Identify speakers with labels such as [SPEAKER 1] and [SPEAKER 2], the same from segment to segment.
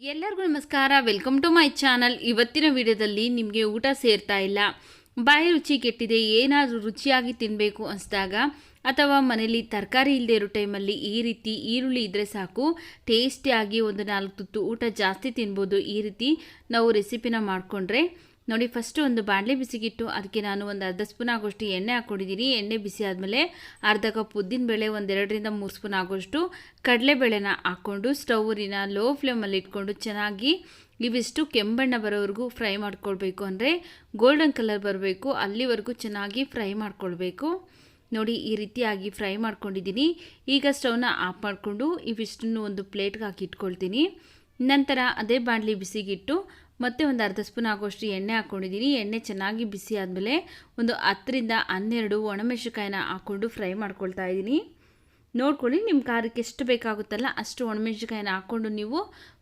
[SPEAKER 1] ಎಲ್ಲರಿಗೂ ನಮಸ್ಕಾರ. Welcome to my channel ಇವತ್ತಿನ ವಿಡಿಯೋದಲ್ಲಿ ನಿಮಗೆ ಊಟ ಸೇರ್ತಾ ಇಲ್ಲ. ಬಾಯಿ ರುಚಿ ಕೆಟ್ಟಿದೆ, ಏನಾದರೂ ರುಚಿಯಾಗಿ ತಿನ್ನಬೇಕು ಅನಿಸಿದಾಗ ಅಥವಾ ಮನೇಲಿ ತರಕಾರಿ ಇಲ್ಲದೆ ಇರೋ ಟೈಮಲ್ಲಿ ಈ ರೀತಿ ಈರುಳ್ಳಿ ಇದ್ದರೆ ಸಾಕು, ಟೇಸ್ಟಿಯಾಗಿ ಒಂದು ನಾಲ್ಕು ತುತ್ತು ಊಟ ಜಾಸ್ತಿ ತಿನ್ಬೋದು ಈ ರೀತಿ ನಾವು ರೆಸಿಪಿನ ಮಾಡಿಕೊಂಡ್ರೆ ನೋಡಿ ಫಸ್ಟು ಒಂದು ಬಾಣಲೆ ಬಿಸಿಗಿಟ್ಟು, ಅದಕ್ಕೆ ನಾನು ಒಂದು ಅರ್ಧ ಸ್ಪೂನ್ ಆಗೋಷ್ಟು ಎಣ್ಣೆ ಹಾಕ್ಕೊಂಡಿದ್ದೀನಿ ಎಣ್ಣೆ ಬಿಸಿ ಆದಮೇಲೆ ಅರ್ಧ ಕಪ್ ಉದ್ದಿನಬೇಳೆ ಒಂದೆರಡರಿಂದ ಮೂರು ಸ್ಪೂನ್ ಆಗೋಷ್ಟು ಕಡಲೆಬೇಳೆನ ಹಾಕ್ಕೊಂಡು ಸ್ಟೌರಿನ ಲೋ ಫ್ಲೇಮಲ್ಲಿ ಇಟ್ಕೊಂಡು ಚೆನ್ನಾಗಿ ಇವಿಷ್ಟು ಕೆಂಬಣ್ಣ ಬರೋವರೆಗೂ ಫ್ರೈ ಮಾಡ್ಕೊಳ್ಬೇಕು. ಅಂದರೆ ಗೋಲ್ಡನ್ ಕಲರ್ ಬರಬೇಕು, ಅಲ್ಲಿವರೆಗೂ ಚೆನ್ನಾಗಿ ಫ್ರೈ ಮಾಡ್ಕೊಳ್ಬೇಕು. ನೋಡಿ, ಈ ರೀತಿಯಾಗಿ ಫ್ರೈ ಮಾಡ್ಕೊಂಡಿದ್ದೀನಿ ಈಗ ಸ್ಟವ್ನ ಆಫ್ ಮಾಡಿಕೊಂಡು ಇವಿಷ್ಟನ್ನು ಒಂದು ಪ್ಲೇಟ್ಗೆ ಹಾಕಿ ಇಟ್ಕೊಳ್ತೀನಿ. ನಂತರ ಅದೇ ಬಾಣಲಿ ಬಿಸಿಗಿಟ್ಟು ಮತ್ತೆ ಒಂದು ಅರ್ಧ ಸ್ಪೂನ್ ಆಗೋಷ್ಟು ಎಣ್ಣೆ ಹಾಕ್ಕೊಂಡಿದ್ದೀನಿ ಎಣ್ಣೆ ಚೆನ್ನಾಗಿ ಬಿಸಿ ಆದಮೇಲೆ ಒಂದು ಹತ್ತರಿಂದ ಹನ್ನೆರಡು ಒಣಮೆಣಸಿಕಾಯಿನ ಹಾಕ್ಕೊಂಡು ಫ್ರೈ ಮಾಡ್ಕೊಳ್ತಾ ಇದ್ದೀನಿ ನೋಡ್ಕೊಳ್ಳಿ ನಿಮ್ಮ ಖಾರಕ್ಕೆ ಎಷ್ಟು ಬೇಕಾಗುತ್ತಲ್ಲ ಅಷ್ಟು ಒಣಮೆಣಸಿಕಾಯಿನ ಹಾಕ್ಕೊಂಡು ನೀವು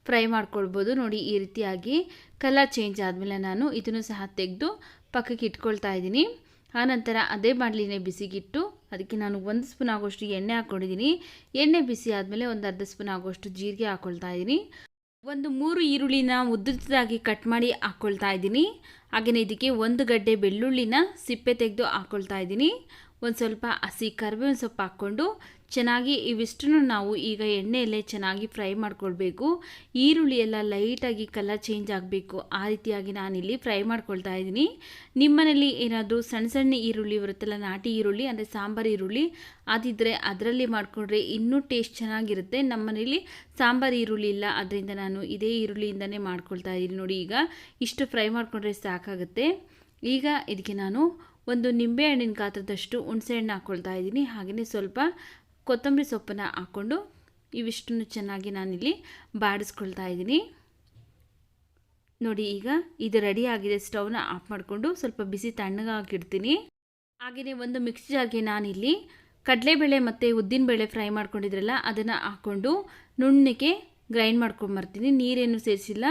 [SPEAKER 1] ಫ್ರೈ ಮಾಡ್ಕೊಳ್ಬೋದು. ನೋಡಿ ಈ ರೀತಿಯಾಗಿ ಕಲರ್ ಚೇಂಜ್ ಆದಮೇಲೆ ನಾನು ಇದನ್ನು ಸಹ ತೆಗೆದು ಪಕ್ಕಕ್ಕೆ ಇಟ್ಕೊಳ್ತಾ ಇದ್ದೀನಿ ಆನಂತರ ಅದೇ ಬಾಣಲಿನೇ ಬಿಸಿಗಿಟ್ಟು ಅದಕ್ಕೆ ನಾನು ಒಂದು ಸ್ಪೂನ್ ಆಗೋಷ್ಟು ಎಣ್ಣೆ ಹಾಕ್ಕೊಂಡಿದ್ದೀನಿ ಎಣ್ಣೆ ಬಿಸಿ ಆದಮೇಲೆ ಒಂದು ಅರ್ಧ ಸ್ಪೂನ್ ಆಗೋಷ್ಟು ಜೀರಿಗೆ ಹಾಕ್ಕೊಳ್ತಾ ಇದ್ದೀನಿ ಒಂದು ಮೂರು ಈರುಳ್ಳಿನ ಉದ್ದುದ್ದಾಗಿ ಕಟ್ ಮಾಡಿ ಹಾಕ್ಕೊಳ್ತಾ ಇದ್ದೀನಿ. ಹಾಗೆಯೇ ಇದಕ್ಕೆ ಒಂದು ಗಡ್ಡೆ ಬೆಳ್ಳುಳ್ಳಿನ ಸಿಪ್ಪೆ ತೆಗೆದು ಹಾಕ್ಕೊಳ್ತಾ ಇದ್ದೀನಿ. ಒಂದು ಸ್ವಲ್ಪ ಹಸಿ ಕರಿಬೇವಿನ ಸೊಪ್ಪು ಹಾಕ್ಕೊಂಡು ಚೆನ್ನಾಗಿ ಇವಿಷ್ಟನ್ನು ನಾವು ಈಗ ಎಣ್ಣೆಯಲ್ಲೇ ಚೆನ್ನಾಗಿ ಫ್ರೈ ಮಾಡ್ಕೊಳ್ಬೇಕು. ಈರುಳ್ಳಿ ಎಲ್ಲ ಲೈಟಾಗಿ ಕಲರ್ ಚೇಂಜ್ ಆಗಬೇಕು. ಆ ರೀತಿಯಾಗಿ ನಾನಿಲ್ಲಿ ಫ್ರೈ ಮಾಡ್ಕೊಳ್ತಾ ಇದ್ದೀನಿ. ನಿಮ್ಮನೇಲಿ ಏನಾದರೂ ಸಣ್ಣ ಸಣ್ಣ ಈರುಳ್ಳಿ ಬರುತ್ತಲ್ಲ, ನಾಟಿ ಈರುಳ್ಳಿ, ಅಂದರೆ ಸಾಂಬಾರು ಈರುಳ್ಳಿ ಅದಿದ್ದರೆ ಅದರಲ್ಲಿ ಮಾಡಿಕೊಂಡ್ರೆ ಇನ್ನೂ ಟೇಸ್ಟ್ ಚೆನ್ನಾಗಿರುತ್ತೆ. ನಮ್ಮನೇಲಿ ಸಾಂಬಾರು ಈರುಳ್ಳಿ ಇಲ್ಲ, ಅದರಿಂದ ನಾನು ಇದೇ ಈರುಳ್ಳಿಯಿಂದನೇ ಮಾಡ್ಕೊಳ್ತಾ ಇದ್ದೀನಿ ನೋಡಿ ಈಗ. ಇಷ್ಟು ಫ್ರೈ ಮಾಡಿಕೊಂಡ್ರೆ ಸಾಕಾಗುತ್ತೆ. ಈಗ ಇದಕ್ಕೆ ನಾನು ಒಂದು ನಿಂಬೆಹಣ್ಣಿನ ಗಾತ್ರದಷ್ಟು ಹುಣಸೆಹಣ್ಣು ಹಾಕ್ಕೊಳ್ತಾ ಇದ್ದೀನಿ. ಹಾಗೆಯೇ ಸ್ವಲ್ಪ ಕೊತ್ತಂಬರಿ ಸೊಪ್ಪನ್ನು ಹಾಕ್ಕೊಂಡು ಇವಿಷ್ಟನ್ನು ಚೆನ್ನಾಗಿ ನಾನಿಲ್ಲಿ ಬಾಡಿಸ್ಕೊಳ್ತಾ ಇದ್ದೀನಿ. ನೋಡಿ ಈಗ ಇದು ರೆಡಿ ಆಗಿದೆ. ಸ್ಟವ್ನ ಆಫ್ ಮಾಡಿಕೊಂಡು ಸ್ವಲ್ಪ ಬಿಸಿ ತಣ್ಣಗಾಗಿಡ್ತೀನಿ. ಹಾಗೆಯೇ ಒಂದು ಮಿಕ್ಸಿ ಜಾರ್ಗೆ ನಾನಿಲ್ಲಿ ಕಡಲೆಬೇಳೆ ಮತ್ತು ಉದ್ದಿನಬೇಳೆ ಫ್ರೈ ಮಾಡ್ಕೊಂಡಿದ್ರಲ್ಲ, ಅದನ್ನು ಹಾಕ್ಕೊಂಡು ನುಣ್ಣಗೆ ಗ್ರೈಂಡ್ ಮಾಡ್ಕೊಂಬರ್ತೀನಿ ನೀರೇನು ಸೇರಿಸಿಲ್ಲ.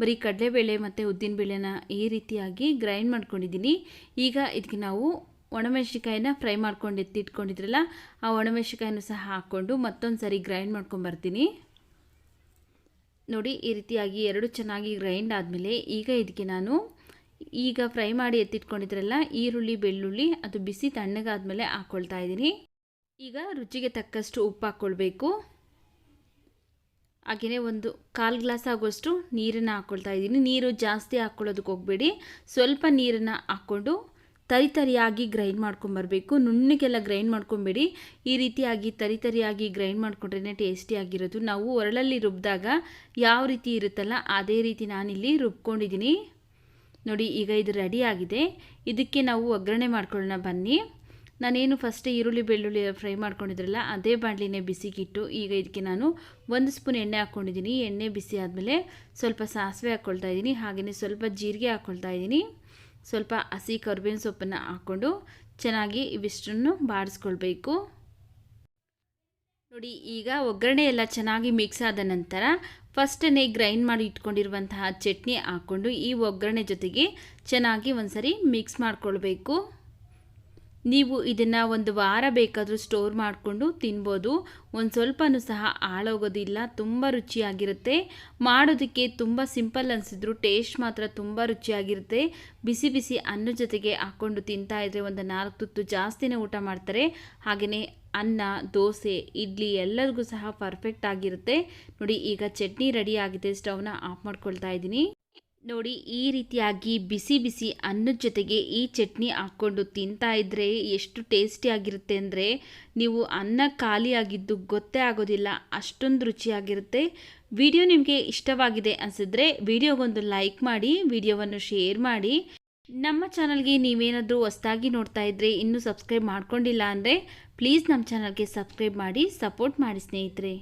[SPEAKER 1] ಬರೀ ಕಡಲೆಬೇಳೆ ಮತ್ತು ಉದ್ದಿನಬೇಳೆನ ಈ ರೀತಿಯಾಗಿ ಗ್ರೈಂಡ್ ಮಾಡ್ಕೊಂಡಿದ್ದೀನಿ. ಈಗ ಇದಕ್ಕೆ ನಾವು ಒಣಮೆಣಸಿಕಾಯಿನ ಫ್ರೈ ಮಾಡ್ಕೊಂಡು ಎತ್ತಿಟ್ಕೊಂಡಿದ್ರಲ್ಲ, ಆ ಒಣಮೆಣಸಿಕಾಯನ್ನು ಸಹ ಹಾಕ್ಕೊಂಡು ಮತ್ತೊಂದು ಸರಿ ಗ್ರೈಂಡ್ ಮಾಡ್ಕೊಂಬರ್ತೀನಿ ನೋಡಿ, ಈ ರೀತಿಯಾಗಿ ಎರಡು ಚೆನ್ನಾಗಿ ಗ್ರೈಂಡ್ ಆದಮೇಲೆ ಈಗ ಇದಕ್ಕೆ ನಾನು ಈಗ ಫ್ರೈ ಮಾಡಿ ಎತ್ತಿಟ್ಕೊಂಡಿದ್ರಲ್ಲ, ಈರುಳ್ಳಿ, ಬೆಳ್ಳುಳ್ಳಿ, ಅದು ಬಿಸಿ ತಣ್ಣಗಾದ್ಮೇಲೆ ಹಾಕ್ಕೊಳ್ತಾ ಇದ್ದೀನಿ. ಈಗ ರುಚಿಗೆ ತಕ್ಕಷ್ಟು ಉಪ್ಪು ಹಾಕ್ಕೊಳ್ಬೇಕು ಹಾಗೆಯೇ ಒಂದು ಕಾಲು ಗ್ಲಾಸ್ ಆಗೋಷ್ಟು ನೀರನ್ನು ಹಾಕ್ಕೊಳ್ತಾ ಇದ್ದೀನಿ. ನೀರು ಜಾಸ್ತಿ ಹಾಕ್ಕೊಳ್ಳೋದಕ್ಕೆ ಹೋಗಬೇಡಿ. ಸ್ವಲ್ಪ ನೀರನ್ನು ಹಾಕ್ಕೊಂಡು ತರಿ ತರಿಯಾಗಿ ಗ್ರೈಂಡ್ ಮಾಡ್ಕೊಂಬರ್ಬೇಕು ನುಣ್ಣಗೆಲ್ಲ ಗ್ರೈಂಡ್ ಮಾಡ್ಕೊಬೇಡಿ. ಈ ರೀತಿಯಾಗಿ ತರಿ ತರಿಯಾಗಿ ಗ್ರೈಂಡ್ ಮಾಡಿಕೊಂಡ್ರೇ ಟೇಸ್ಟಿಯಾಗಿರೋದು ನಾವು ಒರಳಲ್ಲಿ ರುಬ್ಬಿದಾಗ ಯಾವ ರೀತಿ ಇರುತ್ತಲ್ಲ ಅದೇ ರೀತಿ ನಾನಿಲ್ಲಿ ರುಬ್ಕೊಂಡಿದ್ದೀನಿ. ನೋಡಿ, ಈಗ ಇದು ರೆಡಿ ಆಗಿದೆ. ಇದಕ್ಕೆ ನಾವು ಒಗ್ಗರಣೆ ಮಾಡ್ಕೊಳ್ಳೋಣ ಬನ್ನಿ. ನಾನೇನು ಫಸ್ಟ್ ಈರುಳ್ಳಿ, ಬೆಳ್ಳುಳ್ಳಿ ಫ್ರೈ ಮಾಡ್ಕೊಂಡಿದ್ರಲ್ಲ, ಅದೇ ಬಾಣಲಿನೇ ಬಿಸಿಗಿಟ್ಟು, ಈಗ ಇದಕ್ಕೆ ನಾನು ಒಂದು ಸ್ಪೂನ್ ಎಣ್ಣೆ ಹಾಕ್ಕೊಂಡಿದ್ದೀನಿ. ಎಣ್ಣೆ ಬಿಸಿ ಆದಮೇಲೆ ಸ್ವಲ್ಪ ಸಾಸಿವೆ ಹಾಕ್ಕೊಳ್ತಾ ಇದ್ದೀನಿ ಹಾಗೆಯೇ ಸ್ವಲ್ಪ ಜೀರಿಗೆ ಹಾಕ್ಕೊಳ್ತಾ ಇದ್ದೀನಿ. ಸ್ವಲ್ಪ ಹಸಿ ಕರ್ಬೇವಿನ ಸೊಪ್ಪನ್ನು ಹಾಕ್ಕೊಂಡು ಚೆನ್ನಾಗಿ ಇವಿಷ್ಟನ್ನು ಬಾಡಿಸ್ಕೊಳ್ಬೇಕು ನೋಡಿ, ಈಗ ಒಗ್ಗರಣೆ ಎಲ್ಲ ಚೆನ್ನಾಗಿ ಮಿಕ್ಸ್ ಆದ ನಂತರ ಫಸ್ಟನ್ನೇ ಗ್ರೈಂಡ್ ಮಾಡಿ ಇಟ್ಕೊಂಡಿರುವಂತಹ ಚಟ್ನಿ ಹಾಕ್ಕೊಂಡು ಈ ಒಗ್ಗರಣೆ ಜೊತೆಗೆ ಚೆನ್ನಾಗಿ ಒಂದ್ಸರಿ ಮಿಕ್ಸ್ ಮಾಡ್ಕೊಳ್ಬೇಕು. ನೀವು ಇದನ್ನು ಒಂದು ವಾರ ಬೇಕಾದರೂ ಸ್ಟೋರ್ ಮಾಡಿಕೊಂಡು ತಿನ್ಬೋದು. ಒಂದು ಸ್ವಲ್ಪನೂ ಸಹ ಹಾಳೋಗೋದಿಲ್ಲ, ತುಂಬ ರುಚಿಯಾಗಿರುತ್ತೆ. ಮಾಡೋದಕ್ಕೆ ತುಂಬ ಸಿಂಪಲ್ ಅನಿಸಿದ್ರು ಟೇಸ್ಟ್ ಮಾತ್ರ ತುಂಬ ರುಚಿಯಾಗಿರುತ್ತೆ. ಬಿಸಿ ಬಿಸಿ ಅನ್ನ ಜೊತೆಗೆ ಹಾಕ್ಕೊಂಡು ತಿಂತಾಯಿದ್ರೆ ಒಂದು ನಾಲ್ಕು ತುತ್ತು ಜಾಸ್ತಿನೇ ಊಟ ಮಾಡ್ತಾರೆ. ಹಾಗೆಯೇ ಅನ್ನ, ದೋಸೆ, ಇಡ್ಲಿ ಎಲ್ಲರಿಗೂ ಸಹ ಪರ್ಫೆಕ್ಟ್ ಆಗಿರುತ್ತೆ. ನೋಡಿ ಈಗ ಚಟ್ನಿ ರೆಡಿ ಆಗಿದೆ ಸ್ಟವ್ನ ಆಫ್ ಮಾಡ್ಕೊಳ್ತಾ ಇದ್ದೀನಿ. ನೋಡಿ, ಈ ರೀತಿಯಾಗಿ ಬಿಸಿ ಬಿಸಿ ಅನ್ನದ ಜೊತೆಗೆ ಈ ಚಟ್ನಿ ಹಾಕ್ಕೊಂಡು ತಿಂತಾ ಇದ್ದರೆ ಎಷ್ಟು ಟೇಸ್ಟಿಯಾಗಿರುತ್ತೆ ಅಂದರೆ, ನೀವು ಅನ್ನ ಖಾಲಿಯಾಗಿದ್ದು ಗೊತ್ತೇ ಆಗೋದಿಲ್ಲ, ಅಷ್ಟೊಂದು ರುಚಿಯಾಗಿರುತ್ತೆ. ವಿಡಿಯೋ ನಿಮಗೆ ಇಷ್ಟವಾಗಿದೆ ಅನಿಸಿದ್ರೆ ವಿಡಿಯೋಗೊಂದು ಲೈಕ್ ಮಾಡಿ, ವಿಡಿಯೋವನ್ನು ಶೇರ್ ಮಾಡಿ. ನಮ್ಮ ಚಾನಲ್ಗೆ ನೀವೇನಾದರೂ ಹೊಸದಾಗಿ ನೋಡ್ತಾ ಇದ್ದರೆ ಇನ್ನೂ ಸಬ್ಸ್ಕ್ರೈಬ್ ಮಾಡ್ಕೊಂಡಿಲ್ಲ ಅಂದರೆ, ಪ್ಲೀಸ್ ನಮ್ಮ ಚಾನಲ್ಗೆ ಸಬ್ಸ್ಕ್ರೈಬ್ ಮಾಡಿ, ಸಪೋರ್ಟ್ ಮಾಡಿ ಸ್ನೇಹಿತರೆ.